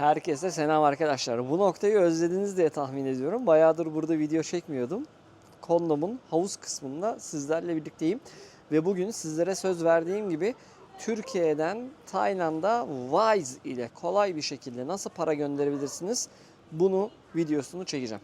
Herkese selam arkadaşlar. Bu noktayı özlediniz diye tahmin ediyorum. Bayağıdır burada video çekmiyordum. Kondom'un havuz kısmında sizlerle birlikteyim. Ve bugün sizlere söz verdiğim gibi Türkiye'den Tayland'a Wise ile kolay bir şekilde nasıl para gönderebilirsiniz bunu videosunu çekeceğim.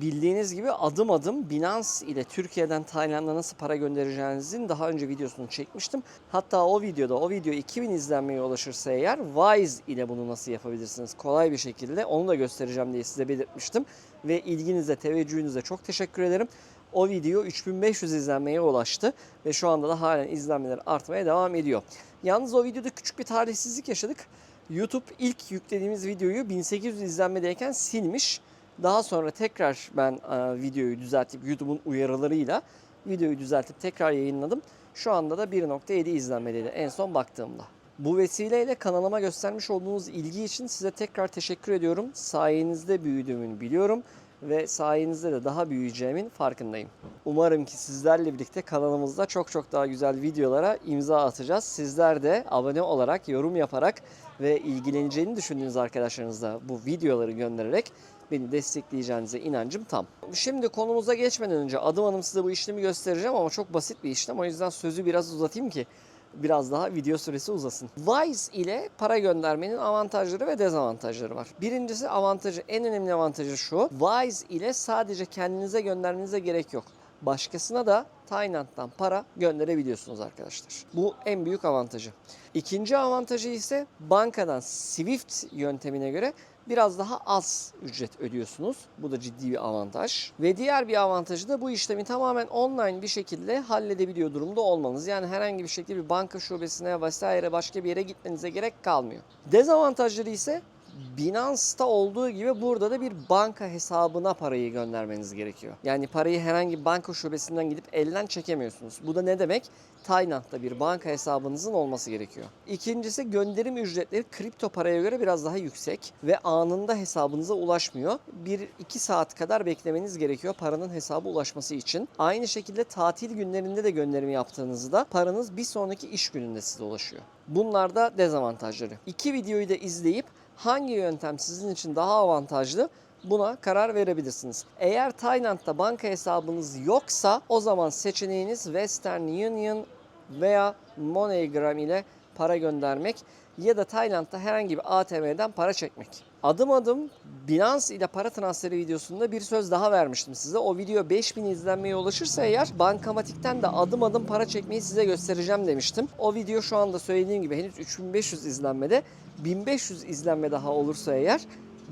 Bildiğiniz gibi adım adım Binance ile Türkiye'den Tayland'a nasıl para göndereceğinizin daha önce videosunu çekmiştim. Hatta o videoda o video 2000 izlenmeye ulaşırsa eğer Wise ile bunu nasıl yapabilirsiniz kolay bir şekilde onu da göstereceğim diye size belirtmiştim. Ve ilginize, teveccühünüze çok teşekkür ederim. O video 3500 izlenmeye ulaştı ve şu anda da halen izlenmeler artmaya devam ediyor. Yalnız o videoda küçük bir talihsizlik yaşadık. YouTube ilk yüklediğimiz videoyu 1800 izlenmedeyken silmiş. Daha sonra tekrar ben e, videoyu düzeltip YouTube'un uyarılarıyla videoyu düzeltip tekrar yayınladım. Şu anda da 1.7 izlenmedeydi en son baktığımda. Bu vesileyle kanalıma göstermiş olduğunuz ilgi için size tekrar teşekkür ediyorum. Sayenizde büyüdüğümü biliyorum ve sayenizde de daha büyüyeceğimin farkındayım. Umarım ki sizlerle birlikte kanalımızda çok çok daha güzel videolara imza atacağız. Sizler de abone olarak, yorum yaparak ve ilgileneceğini düşündüğünüz arkadaşlarınızla bu videoları göndererek beni destekleyeceğinize inancım tam. Şimdi konumuza geçmeden önce adım adım size bu işlemi göstereceğim ama çok basit bir işlem. O yüzden sözü biraz uzatayım ki biraz daha video süresi uzasın. Wise ile para göndermenin avantajları ve dezavantajları var. Birincisi avantajı, en önemli avantajı şu. Wise ile sadece kendinize göndermenize gerek yok. Başkasına da Tayland'dan para gönderebiliyorsunuz arkadaşlar. Bu en büyük avantajı. İkinci avantajı ise bankadan Swift yöntemine göre biraz daha az ücret ödüyorsunuz. Bu da ciddi bir avantaj. Ve diğer bir avantajı da bu işlemi tamamen online bir şekilde halledebiliyor durumda olmanız. Yani herhangi bir şekilde bir banka şubesine vesaire başka bir yere gitmenize gerek kalmıyor. Dezavantajları ise Binance'ta olduğu gibi burada da bir banka hesabına parayı göndermeniz gerekiyor. Yani parayı herhangi bir banka şubesinden gidip elden çekemiyorsunuz. Bu da ne demek? Tayland'da bir banka hesabınızın olması gerekiyor. İkincisi gönderim ücretleri kripto paraya göre biraz daha yüksek ve anında hesabınıza ulaşmıyor. 1-2 saat kadar beklemeniz gerekiyor paranın hesaba ulaşması için. Aynı şekilde tatil günlerinde de gönderimi yaptığınızda paranız bir sonraki iş gününde size ulaşıyor. Bunlar da dezavantajları. İki videoyu da izleyip hangi yöntem sizin için daha avantajlı buna karar verebilirsiniz. Eğer Tayland'da banka hesabınız yoksa o zaman seçeneğiniz Western Union veya MoneyGram ile para göndermek ya da Tayland'da herhangi bir ATM'den para çekmek. Adım adım Binance ile para transferi videosunda bir söz daha vermiştim size. O video 5000 izlenmeye ulaşırsa eğer bankamatikten de adım adım para çekmeyi size göstereceğim demiştim. O video şu anda söylediğim gibi henüz 3500 izlenmede. 1500 izlenme daha olursa eğer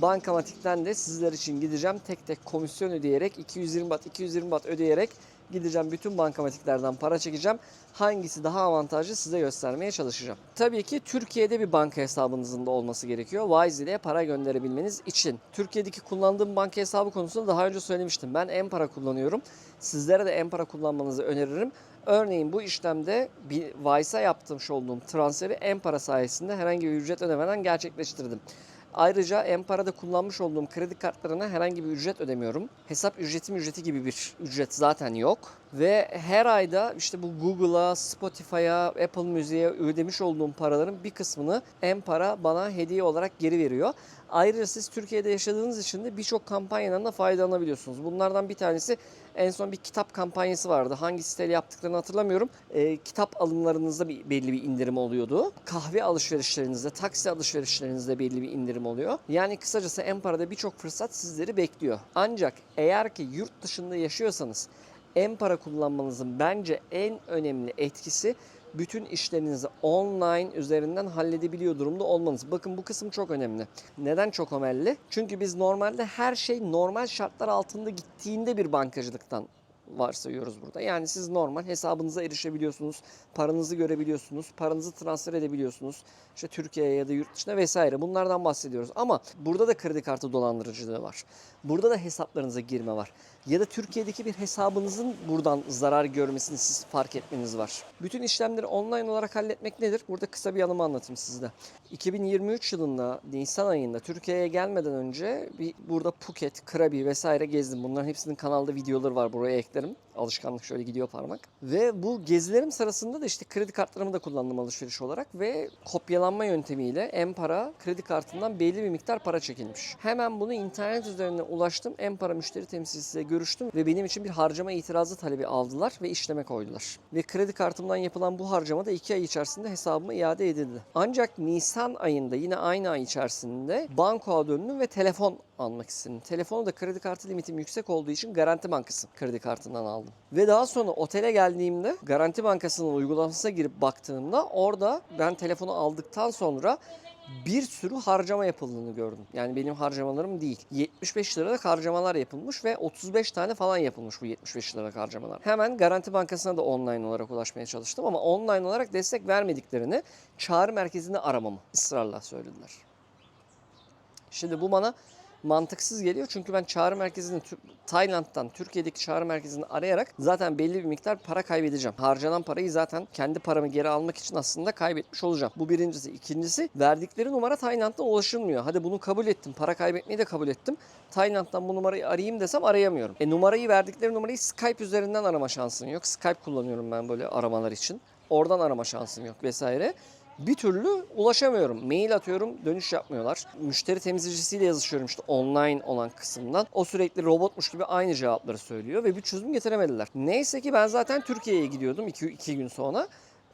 bankamatikten de sizler için gideceğim tek tek komisyon ödeyerek 220 bat 220 bat ödeyerek gideceğim bütün bankamatiklerden para çekeceğim. Hangisi daha avantajlı size göstermeye çalışacağım. Tabii ki Türkiye'de bir banka hesabınızın da olması gerekiyor. Wise ile para gönderebilmeniz için. Türkiye'deki kullandığım banka hesabı konusunda daha önce söylemiştim. Ben Empara kullanıyorum. Sizlere de Empara kullanmanızı öneririm. Örneğin bu işlemde bir Vice'a yaptığım olduğum transferi Empara sayesinde herhangi bir ücret ödemeden gerçekleştirdim. Ayrıca Empara'da kullanmış olduğum kredi kartlarına herhangi bir ücret ödemiyorum. Hesap ücretim ücreti gibi bir ücret zaten yok. Ve her ayda işte bu Google'a, Spotify'a, Apple Müziğe ödemiş olduğum paraların bir kısmını Empara bana hediye olarak geri veriyor. Ayrıca siz Türkiye'de yaşadığınız için de birçok kampanyadan da faydalanabiliyorsunuz. Bunlardan bir tanesi en son bir kitap kampanyası vardı. Hangi siteyle yaptıklarını hatırlamıyorum. Ee, kitap alımlarınızda bir, belli bir indirim oluyordu. Kahve alışverişlerinizde, taksi alışverişlerinizde belli bir indirim oluyor. Yani kısacası Empara'da birçok fırsat sizleri bekliyor. Ancak eğer ki yurt dışında yaşıyorsanız Empara kullanmanızın bence en önemli etkisi bütün işlerinizi online üzerinden halledebiliyor durumda olmanız. Bakın bu kısım çok önemli. Neden çok önemli? Çünkü biz normalde her şey normal şartlar altında gittiğinde bir bankacılıktan varsayıyoruz burada. Yani siz normal hesabınıza erişebiliyorsunuz, paranızı görebiliyorsunuz, paranızı transfer edebiliyorsunuz. İşte Türkiye'ye ya da yurt dışına vesaire bunlardan bahsediyoruz. Ama burada da kredi kartı dolandırıcılığı var. Burada da hesaplarınıza girme var. Ya da Türkiye'deki bir hesabınızın buradan zarar görmesini siz fark etmeniz var. Bütün işlemleri online olarak halletmek nedir? Burada kısa bir anımı anlatayım sizde. 2023 yılında Nisan ayında Türkiye'ye gelmeden önce bir burada Phuket, Krabi vesaire gezdim. Bunların hepsinin kanalda videoları var. Buraya eklerim. Alışkanlık şöyle gidiyor parmak. Ve bu gezilerim sırasında da işte kredi kartlarımı da kullandım alışveriş olarak ve kopyalanma yöntemiyle M-Para kredi kartından belli bir miktar para çekilmiş. Hemen bunu internet üzerinden ulaştım. M-Para müşteri temsilcisiyle görüştüm ve benim için bir harcama itirazı talebi aldılar ve işleme koydular. Ve kredi kartımdan yapılan bu harcama da 2 ay içerisinde hesabıma iade edildi. Ancak Nisan ayında yine aynı ay içerisinde bankoya döndüm ve telefon almak istedim. Telefonu da kredi kartı limitim yüksek olduğu için Garanti Bankası kredi kartından aldım. Ve daha sonra otele geldiğimde Garanti Bankası'nın uygulamasına girip baktığımda orada ben telefonu aldıktan sonra bir sürü harcama yapıldığını gördüm. Yani benim harcamalarım değil. 75 liralık harcamalar yapılmış ve 35 tane falan yapılmış bu 75 liralık harcamalar. Hemen Garanti Bankası'na da online olarak ulaşmaya çalıştım ama online olarak destek vermediklerini çağrı merkezini aramamı ısrarla söylediler. Şimdi bu bana mantıksız geliyor çünkü ben çağrı merkezini Tayland'dan Türkiye'deki çağrı merkezini arayarak zaten belli bir miktar para kaybedeceğim. Harcanan parayı zaten kendi paramı geri almak için aslında kaybetmiş olacağım. Bu birincisi. İkincisi verdikleri numara Tayland'dan ulaşılmıyor. Hadi bunu kabul ettim. Para kaybetmeyi de kabul ettim. Tayland'dan bu numarayı arayayım desem arayamıyorum. E numarayı verdikleri numarayı Skype üzerinden arama şansın yok. Skype kullanıyorum ben böyle aramalar için. Oradan arama şansım yok vesaire bir türlü ulaşamıyorum. Mail atıyorum dönüş yapmıyorlar. Müşteri temsilcisiyle yazışıyorum işte online olan kısımdan. O sürekli robotmuş gibi aynı cevapları söylüyor ve bir çözüm getiremediler. Neyse ki ben zaten Türkiye'ye gidiyordum 2 gün sonra.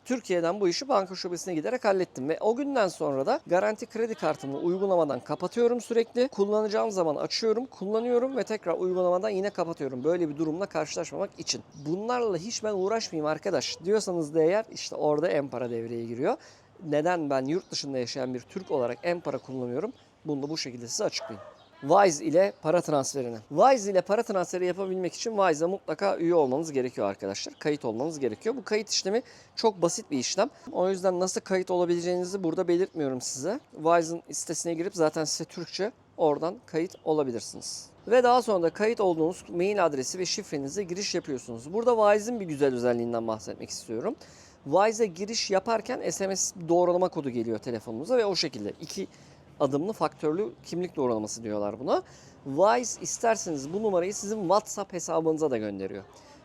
Türkiye'den bu işi banka şubesine giderek hallettim ve o günden sonra da garanti kredi kartımı uygulamadan kapatıyorum sürekli. Kullanacağım zaman açıyorum, kullanıyorum ve tekrar uygulamadan yine kapatıyorum. Böyle bir durumla karşılaşmamak için. Bunlarla hiç ben uğraşmayayım arkadaş diyorsanız da eğer işte orada Empara devreye giriyor. Neden ben yurt dışında yaşayan bir Türk olarak Empara kullanıyorum? Bunu da bu şekilde size açıklayayım. Wise ile para transferini. Wise ile para transferi yapabilmek için Wise'a mutlaka üye olmanız gerekiyor arkadaşlar. Kayıt olmanız gerekiyor. Bu kayıt işlemi çok basit bir işlem. O yüzden nasıl kayıt olabileceğinizi burada belirtmiyorum size. Wise'ın sitesine girip zaten size Türkçe oradan kayıt olabilirsiniz. Ve daha sonra da kayıt olduğunuz mail adresi ve şifrenize giriş yapıyorsunuz. Burada Wise'ın bir güzel özelliğinden bahsetmek istiyorum. Wise'a giriş yaparken SMS doğrulama kodu geliyor telefonunuza ve o şekilde iki adımlı faktörlü kimlik doğrulaması diyorlar buna. Wise isterseniz bu numarayı sizin WhatsApp hesabınıza da gönderiyor.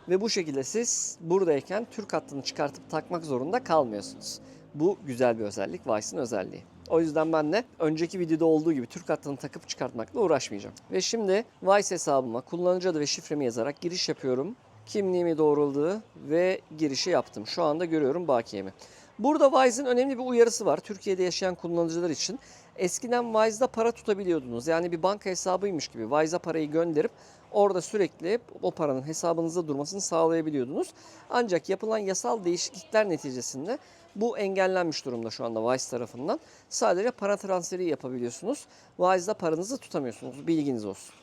Ve bu şekilde siz buradayken Türk hattını çıkartıp takmak zorunda kalmıyorsunuz. Bu güzel bir özellik, Wise'ın özelliği. O yüzden ben de önceki videoda olduğu gibi Türk hattını takıp çıkartmakla uğraşmayacağım. Ve şimdi Wise hesabıma kullanıcı adı ve şifremi yazarak giriş yapıyorum. Kimliğimi doğruldu ve girişi yaptım. Şu anda görüyorum bakiyemi. Burada Wise'ın önemli bir uyarısı var. Türkiye'de yaşayan kullanıcılar için. Eskiden Wise'da para tutabiliyordunuz. Yani bir banka hesabıymış gibi Wise'a parayı gönderip orada sürekli o paranın hesabınızda durmasını sağlayabiliyordunuz. Ancak yapılan yasal değişiklikler neticesinde bu engellenmiş durumda şu anda Wise tarafından. Sadece para transferi yapabiliyorsunuz. Wise'da paranızı tutamıyorsunuz. Bilginiz olsun.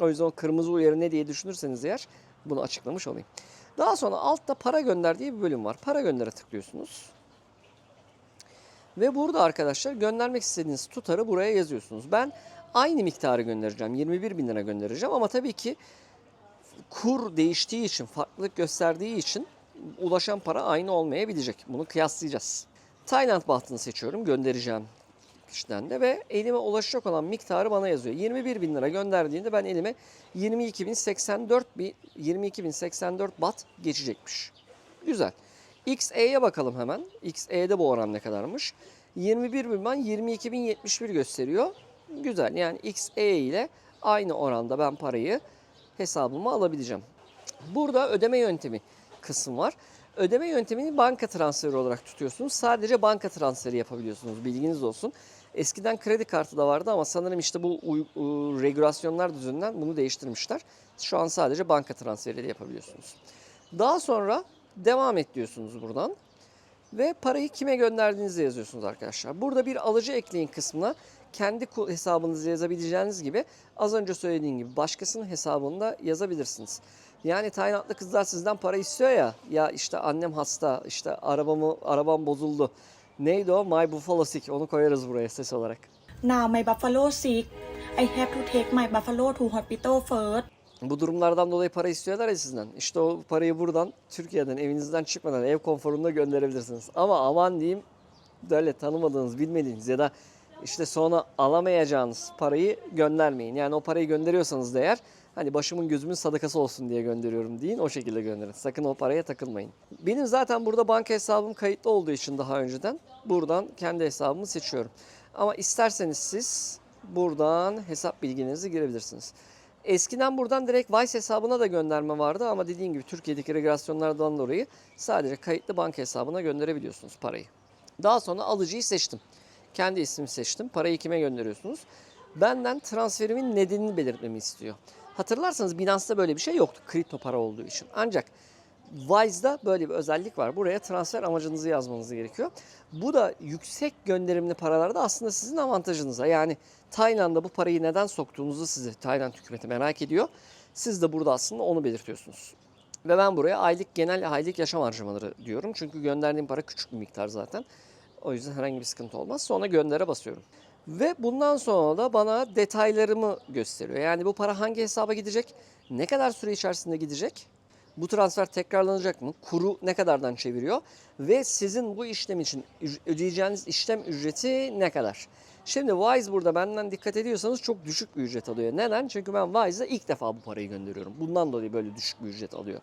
O yüzden o kırmızı uyarı ne diye düşünürseniz eğer bunu açıklamış olayım. Daha sonra altta para gönder diye bir bölüm var. Para göndere tıklıyorsunuz. Ve burada arkadaşlar göndermek istediğiniz tutarı buraya yazıyorsunuz. Ben aynı miktarı göndereceğim. 21 bin lira göndereceğim ama tabii ki kur değiştiği için, farklılık gösterdiği için ulaşan para aynı olmayabilecek. Bunu kıyaslayacağız. Tayland bahtını seçiyorum göndereceğim kişiden de ve elime ulaşacak olan miktarı bana yazıyor. 21 bin lira gönderdiğinde ben elime 22.084 bin 22.084 bat geçecekmiş. Güzel. XE'ye bakalım hemen. XE'de bu oran ne kadarmış? 21 bin ben 22.071 gösteriyor. Güzel. Yani XE ile aynı oranda ben parayı hesabıma alabileceğim. Burada ödeme yöntemi kısım var. Ödeme yöntemini banka transferi olarak tutuyorsunuz. Sadece banka transferi yapabiliyorsunuz. Bilginiz olsun. Eskiden kredi kartı da vardı ama sanırım işte bu u- regülasyonlar düzeninden bunu değiştirmişler. Şu an sadece banka transferiyle yapabiliyorsunuz. Daha sonra devam et diyorsunuz buradan. Ve parayı kime gönderdiğinizi yazıyorsunuz arkadaşlar. Burada bir alıcı ekleyin kısmına kendi hesabınızı yazabileceğiniz gibi az önce söylediğim gibi başkasının hesabını da yazabilirsiniz. Yani Taylandlı kızlar sizden para istiyor ya. Ya işte annem hasta, işte arabamı arabam bozuldu. Neydi o? My Buffalo Sick. Onu koyarız buraya ses olarak. Now my buffalo sick. I have to take my buffalo to hospital first. Bu durumlardan dolayı para istiyorlar ya sizden. İşte o parayı buradan Türkiye'den evinizden çıkmadan ev konforunda gönderebilirsiniz. Ama aman diyeyim böyle tanımadığınız, bilmediğiniz ya da işte sonra alamayacağınız parayı göndermeyin. Yani o parayı gönderiyorsanız da eğer Hani başımın gözümün sadakası olsun diye gönderiyorum deyin. O şekilde gönderin. Sakın o paraya takılmayın. Benim zaten burada banka hesabım kayıtlı olduğu için daha önceden buradan kendi hesabımı seçiyorum. Ama isterseniz siz buradan hesap bilgilerinizi girebilirsiniz. Eskiden buradan direkt Vice hesabına da gönderme vardı ama dediğim gibi Türkiye'deki regülasyonlardan dolayı sadece kayıtlı banka hesabına gönderebiliyorsunuz parayı. Daha sonra alıcıyı seçtim. Kendi ismimi seçtim. Parayı kime gönderiyorsunuz? Benden transferimin nedenini belirtmemi istiyor. Hatırlarsanız Binance'da böyle bir şey yoktu kripto para olduğu için. Ancak Wise'da böyle bir özellik var. Buraya transfer amacınızı yazmanız gerekiyor. Bu da yüksek gönderimli paralarda aslında sizin avantajınıza. Yani Tayland'a bu parayı neden soktuğunuzu sizi Tayland hükümeti merak ediyor. Siz de burada aslında onu belirtiyorsunuz. Ve ben buraya aylık genel aylık yaşam harcamaları diyorum. Çünkü gönderdiğim para küçük bir miktar zaten. O yüzden herhangi bir sıkıntı olmaz. Sonra göndere basıyorum. Ve bundan sonra da bana detaylarımı gösteriyor. Yani bu para hangi hesaba gidecek? Ne kadar süre içerisinde gidecek? Bu transfer tekrarlanacak mı? Kuru ne kadardan çeviriyor? Ve sizin bu işlem için ödeyeceğiniz işlem ücreti ne kadar? Şimdi Wise burada benden dikkat ediyorsanız çok düşük bir ücret alıyor. Neden? Çünkü ben Wise'a ilk defa bu parayı gönderiyorum. Bundan dolayı böyle düşük bir ücret alıyor.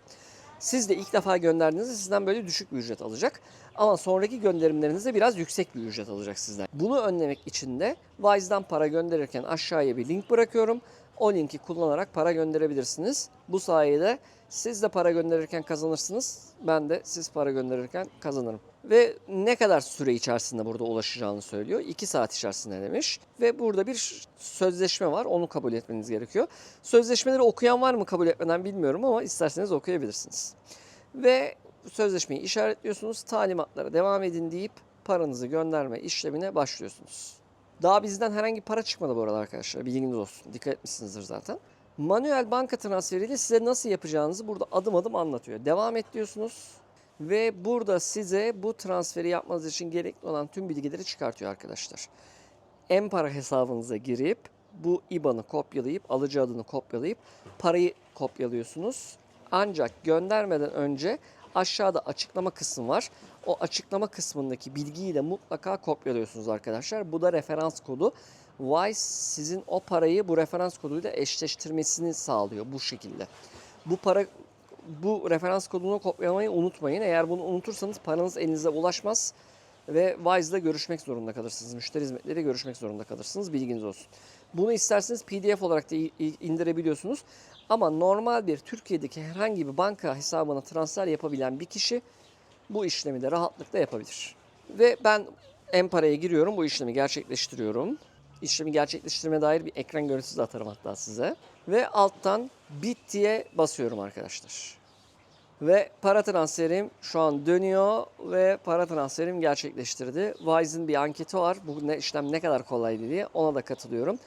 Siz de ilk defa gönderdiğinizde sizden böyle düşük bir ücret alacak. Ama sonraki gönderimlerinizde biraz yüksek bir ücret alacak sizden. Bunu önlemek için de Wise'dan para gönderirken aşağıya bir link bırakıyorum. O linki kullanarak para gönderebilirsiniz. Bu sayede siz de para gönderirken kazanırsınız. Ben de siz para gönderirken kazanırım. Ve ne kadar süre içerisinde burada ulaşacağını söylüyor. 2 saat içerisinde demiş. Ve burada bir sözleşme var. Onu kabul etmeniz gerekiyor. Sözleşmeleri okuyan var mı kabul etmeden bilmiyorum ama isterseniz okuyabilirsiniz. Ve sözleşmeyi işaretliyorsunuz. Talimatlara devam edin deyip paranızı gönderme işlemine başlıyorsunuz. Daha bizden herhangi para çıkmadı bu arada arkadaşlar. Bilginiz olsun. Dikkat etmişsinizdir zaten. Manuel banka transferiyle size nasıl yapacağınızı burada adım adım anlatıyor. Devam et diyorsunuz. Ve burada size bu transferi yapmanız için gerekli olan tüm bilgileri çıkartıyor arkadaşlar. M-Para hesabınıza girip bu IBAN'ı kopyalayıp alıcı adını kopyalayıp parayı kopyalıyorsunuz. Ancak göndermeden önce aşağıda açıklama kısmı var. O açıklama kısmındaki bilgiyi de mutlaka kopyalıyorsunuz arkadaşlar. Bu da referans kodu. Wise sizin o parayı bu referans koduyla eşleştirmesini sağlıyor bu şekilde. Bu para bu referans kodunu kopyalamayı unutmayın. Eğer bunu unutursanız paranız elinize ulaşmaz ve Wise'la görüşmek zorunda kalırsınız. Müşteri hizmetleriyle görüşmek zorunda kalırsınız. Bilginiz olsun. Bunu isterseniz PDF olarak da indirebiliyorsunuz. Ama normal bir Türkiye'deki herhangi bir banka hesabına transfer yapabilen bir kişi bu işlemi de rahatlıkla yapabilir. Ve ben M-Para'ya giriyorum. Bu işlemi gerçekleştiriyorum. İşlemi gerçekleştirme dair bir ekran görüntüsü de atarım hatta size. Ve alttan bit diye basıyorum arkadaşlar. Ve para transferim şu an dönüyor ve para transferim gerçekleştirdi. Wise'ın bir anketi var. Bu ne, işlem ne kadar kolaydı diye ona da katılıyorum.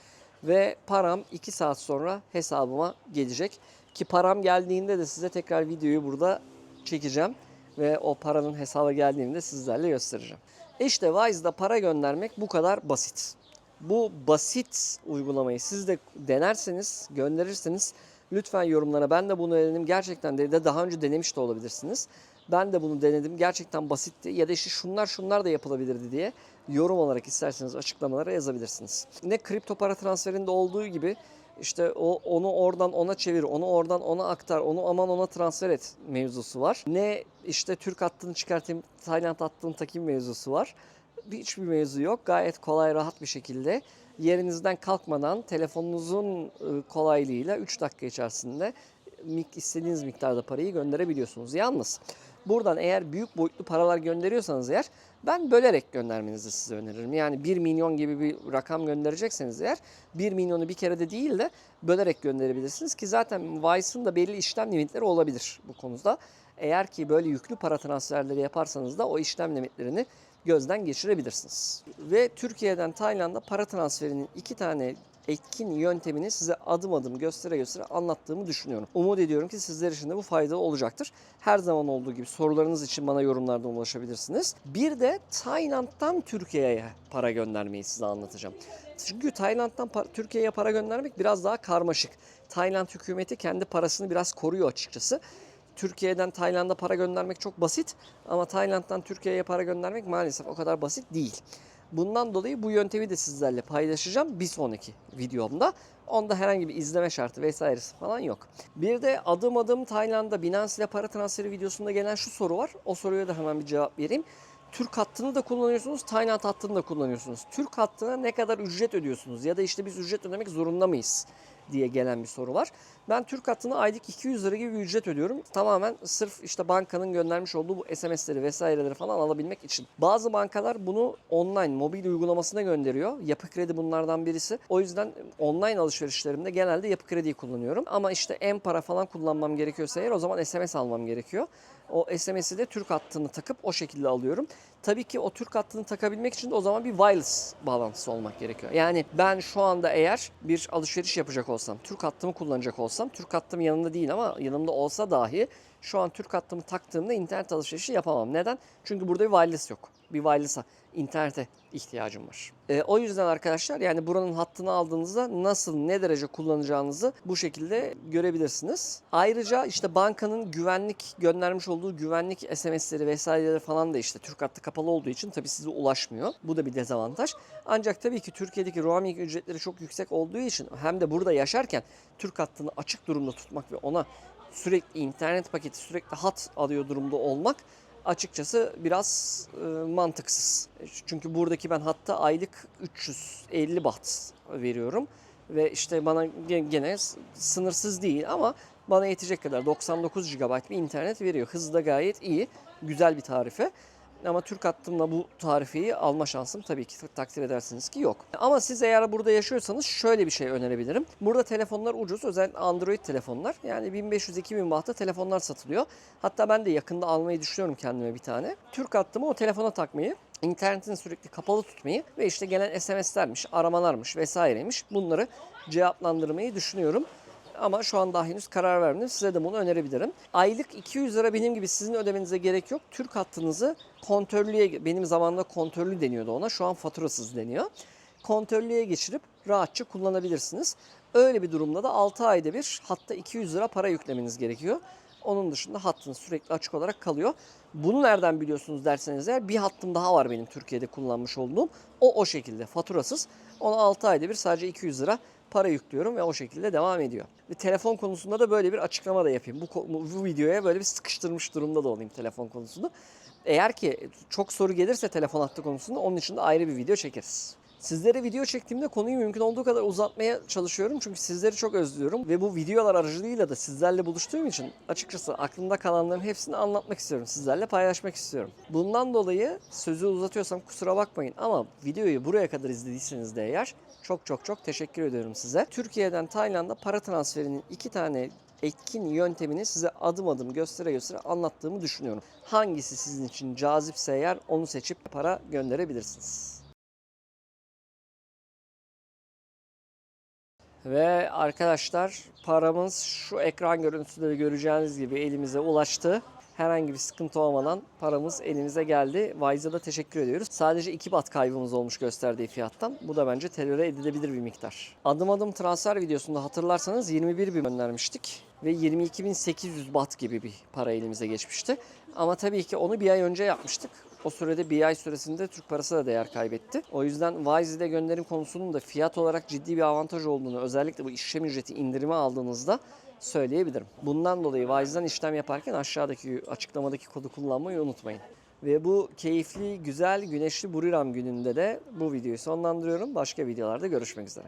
Ve param 2 saat sonra hesabıma gelecek. Ki param geldiğinde de size tekrar videoyu burada çekeceğim. Ve o paranın hesaba geldiğinde sizlerle göstereceğim. İşte Wise'da para göndermek bu kadar basit. Bu basit uygulamayı siz de denerseniz, gönderirseniz lütfen yorumlara ben de bunu denedim gerçekten de, daha önce denemiş de olabilirsiniz. Ben de bunu denedim gerçekten basitti ya da işte şunlar şunlar da yapılabilirdi diye yorum olarak isterseniz açıklamalara yazabilirsiniz. Ne kripto para transferinde olduğu gibi işte o onu oradan ona çevir, onu oradan ona aktar, onu aman ona transfer et mevzusu var. Ne işte Türk hattını çıkartayım, Tayland hattını takayım mevzusu var. Hiçbir mevzu yok. Gayet kolay, rahat bir şekilde yerinizden kalkmadan telefonunuzun e, kolaylığıyla 3 dakika içerisinde istediğiniz miktarda parayı gönderebiliyorsunuz. Yalnız buradan eğer büyük boyutlu paralar gönderiyorsanız eğer ben bölerek göndermenizi size öneririm. Yani 1 milyon gibi bir rakam gönderecekseniz eğer 1 milyonu bir kerede değil de bölerek gönderebilirsiniz ki zaten Vice'ın da belli işlem limitleri olabilir bu konuda. Eğer ki böyle yüklü para transferleri yaparsanız da o işlem limitlerini gözden geçirebilirsiniz. Ve Türkiye'den Tayland'a para transferinin iki tane etkin yöntemini size adım adım göstere göstere anlattığımı düşünüyorum. Umut ediyorum ki sizler için de bu faydalı olacaktır. Her zaman olduğu gibi sorularınız için bana yorumlardan ulaşabilirsiniz. Bir de Tayland'dan Türkiye'ye para göndermeyi size anlatacağım. Çünkü Tayland'dan pa- Türkiye'ye para göndermek biraz daha karmaşık. Tayland hükümeti kendi parasını biraz koruyor açıkçası. Türkiye'den Tayland'a para göndermek çok basit ama Tayland'dan Türkiye'ye para göndermek maalesef o kadar basit değil. Bundan dolayı bu yöntemi de sizlerle paylaşacağım bir sonraki videomda. Onda herhangi bir izleme şartı vesairesi falan yok. Bir de adım adım Tayland'da Binance ile para transferi videosunda gelen şu soru var. O soruya da hemen bir cevap vereyim. Türk hattını da kullanıyorsunuz, Tayland hattını da kullanıyorsunuz. Türk hattına ne kadar ücret ödüyorsunuz ya da işte biz ücret ödemek zorunda mıyız diye gelen bir soru var. Ben Türk hattına aylık 200 lira gibi bir ücret ödüyorum. Tamamen sırf işte bankanın göndermiş olduğu bu SMS'leri vesaireleri falan alabilmek için. Bazı bankalar bunu online mobil uygulamasına gönderiyor. Yapı Kredi bunlardan birisi. O yüzden online alışverişlerimde genelde Yapı Kredi'yi kullanıyorum. Ama işte en para falan kullanmam gerekiyorsa eğer o zaman SMS almam gerekiyor. O SMS'i de Türk hattını takıp o şekilde alıyorum. Tabii ki o Türk hattını takabilmek için de o zaman bir wireless bağlantısı olmak gerekiyor. Yani ben şu anda eğer bir alışveriş yapacak olsam, Türk hattımı kullanacak olsam, Türk hattım yanımda değil ama yanımda olsa dahi şu an Türk hattımı taktığımda internet alışverişi yapamam. Neden? Çünkü burada bir wireless yok. Bir wireless'a, internete ihtiyacım var. Ee, o yüzden arkadaşlar yani buranın hattını aldığınızda nasıl, ne derece kullanacağınızı bu şekilde görebilirsiniz. Ayrıca işte bankanın güvenlik göndermiş olduğu güvenlik SMS'leri vesaireleri falan da işte Türk hattı kapalı olduğu için tabii size ulaşmıyor. Bu da bir dezavantaj. Ancak tabii ki Türkiye'deki roaming ücretleri çok yüksek olduğu için hem de burada yaşarken Türk hattını açık durumda tutmak ve ona sürekli internet paketi, sürekli hat alıyor durumda olmak açıkçası biraz e, mantıksız. Çünkü buradaki ben hatta aylık 350 baht veriyorum ve işte bana ge- gene sınırsız değil ama bana yetecek kadar 99 GB bir internet veriyor. Hızı da gayet iyi. Güzel bir tarife. Ama Türk hattımla bu tarifeyi alma şansım tabii ki takdir edersiniz ki yok. Ama siz eğer burada yaşıyorsanız şöyle bir şey önerebilirim. Burada telefonlar ucuz. Özellikle Android telefonlar. Yani 1500-2000 bahta telefonlar satılıyor. Hatta ben de yakında almayı düşünüyorum kendime bir tane. Türk hattımı o telefona takmayı internetini sürekli kapalı tutmayı ve işte gelen SMS'lermiş, aramalarmış vesaireymiş bunları cevaplandırmayı düşünüyorum. Ama şu an daha henüz karar vermedim. Size de bunu önerebilirim. Aylık 200 lira benim gibi sizin ödemenize gerek yok. Türk hattınızı kontörlüye, benim zamanımda kontörlü deniyordu ona. Şu an faturasız deniyor. Kontörlüye geçirip rahatça kullanabilirsiniz. Öyle bir durumda da 6 ayda bir hatta 200 lira para yüklemeniz gerekiyor. Onun dışında hattınız sürekli açık olarak kalıyor. Bunu nereden biliyorsunuz derseniz eğer bir hattım daha var benim Türkiye'de kullanmış olduğum. O o şekilde faturasız. Ona 6 ayda bir sadece 200 lira para yüklüyorum ve o şekilde devam ediyor. Ve telefon konusunda da böyle bir açıklama da yapayım. Bu, bu videoya böyle bir sıkıştırmış durumda da olayım telefon konusunda. Eğer ki çok soru gelirse telefon hattı konusunda onun için de ayrı bir video çekeriz. Sizlere video çektiğimde konuyu mümkün olduğu kadar uzatmaya çalışıyorum çünkü sizleri çok özlüyorum ve bu videolar aracılığıyla da sizlerle buluştuğum için açıkçası aklımda kalanların hepsini anlatmak istiyorum, sizlerle paylaşmak istiyorum. Bundan dolayı sözü uzatıyorsam kusura bakmayın ama videoyu buraya kadar izlediyseniz de eğer çok çok çok teşekkür ediyorum size. Türkiye'den Tayland'a para transferinin iki tane etkin yöntemini size adım adım göstere göstere anlattığımı düşünüyorum. Hangisi sizin için cazipse eğer onu seçip para gönderebilirsiniz. Ve arkadaşlar paramız şu ekran görüntüsünde de göreceğiniz gibi elimize ulaştı. Herhangi bir sıkıntı olmadan paramız elimize geldi. Wise'a da teşekkür ediyoruz. Sadece 2 bat kaybımız olmuş gösterdiği fiyattan. Bu da bence tolere edilebilir bir miktar. Adım adım transfer videosunda hatırlarsanız 21 bin göndermiştik. Ve 22.800 bat gibi bir para elimize geçmişti. Ama tabii ki onu bir ay önce yapmıştık. O sürede bir ay süresinde Türk parası da değer kaybetti. O yüzden Wise'de gönderim konusunun da fiyat olarak ciddi bir avantaj olduğunu özellikle bu işlem ücreti indirimi aldığınızda söyleyebilirim. Bundan dolayı Wise'den işlem yaparken aşağıdaki açıklamadaki kodu kullanmayı unutmayın. Ve bu keyifli, güzel, güneşli Buriram gününde de bu videoyu sonlandırıyorum. Başka videolarda görüşmek üzere.